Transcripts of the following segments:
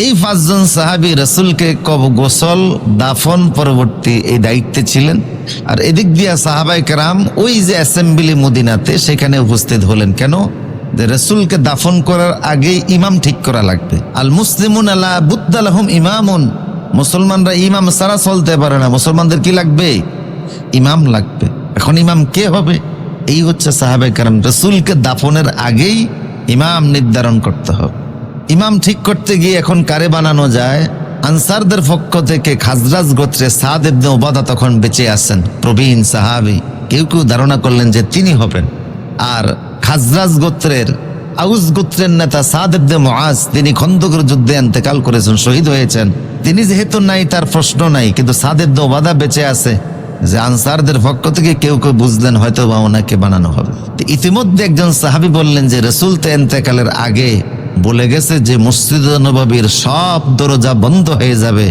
এই পাঁচজন সাহাবি রসুলকে কব গোসল, দাফন পরবর্তী এই দায়িত্বে ছিলেন। আর এদিক দিয়া সাহাবাই কেরাম ওই যে অ্যাসেম্বলি মদিনাতে সেখানে উপস্থিত হলেন। কেন? যে রসুলকে দাফন করার আগেই ইমাম ঠিক করা লাগবে। আল মুসলিমুন আল্লাহ বুদ্দালহম ইমামুন। মুসলমানরা ইমাম সারা চলতে পারে না। মুসলমানদের কি লাগবে? ইমাম লাগবে। এখন ইমাম কে হবে? এই হচ্ছে সাহাবে কারণ রসুলকে দাফনের আগেই ইমাম নির্ধারণ করতে হবে। ইমাম ঠিক করতে গিয়ে এখন কারে বানানো যায়? আনসারদের পক্ষ থেকে খাজরাজ গোত্রে সাদ ওবাদা তখন বেঁচে আছেন। প্রবীণ সাহাবি, কেউ কেউ ধারণা করলেন যে তিনি হবেন। আর খাজরাজ গোত্রের, আউস গোত্রের নেতা সাদ মুআজ, তিনি খন্দকের যুদ্ধে এন্তেকাল করেছেন, শহীদ হয়েছেন। তিনি যেহেতু নাই, তার প্রশ্ন নাই, কিন্তু সাদ ইবনে ওবাদা বেঁচে আছে। যে আনসারদের পক্ষ থেকে কেউ কেউ বুঝলেন হয়তো বা ওনাকে বানানো হবে। ইতিমধ্যে একজন সাহাবি বললেন যে, রসুল তো এন্তেকালের আগে বলে গেছে যে মসজিদ নবাবির সব দরজা বন্ধ হয়ে যাবে,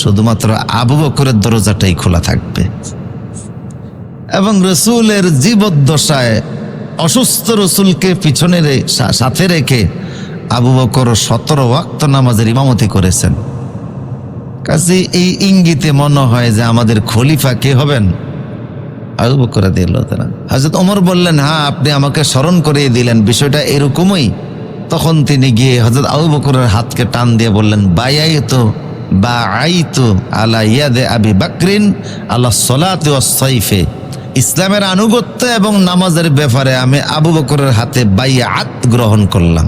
শুধুমাত্র আবু বকরের দরজাটাই খোলা থাকবে। এবং রসুলের জীবদ্দশায় অসুস্থ রসুলকে পিছনে সাথে রেখে আবু বকর সতেরো ওয়াক্ত নামাজের ইমামতি করেছেন। কাজে, এই ইঙ্গিতে মনে হয় যে আমাদের খলিফা কে হবেন? আবু বকর দিল তারা হাজরত ওমর বললেন হ্যাঁ আপনি আমাকে স্মরণ করিয়ে দিলেন, বিষয়টা এরকমই। তখন তিনি গিয়ে হজরত আবু বকরের হাতকে টান দিয়ে বললেন বায়াই তো বা আই তো আলা ইয়াদে আবি বাকরিন আল্লাহ সলাতে সৈফে ইসলামের আনুগত্য এবং নামাজের ব্যাপারে আমি আবু বকরের হাতে বাইয়াত গ্রহণ করলাম।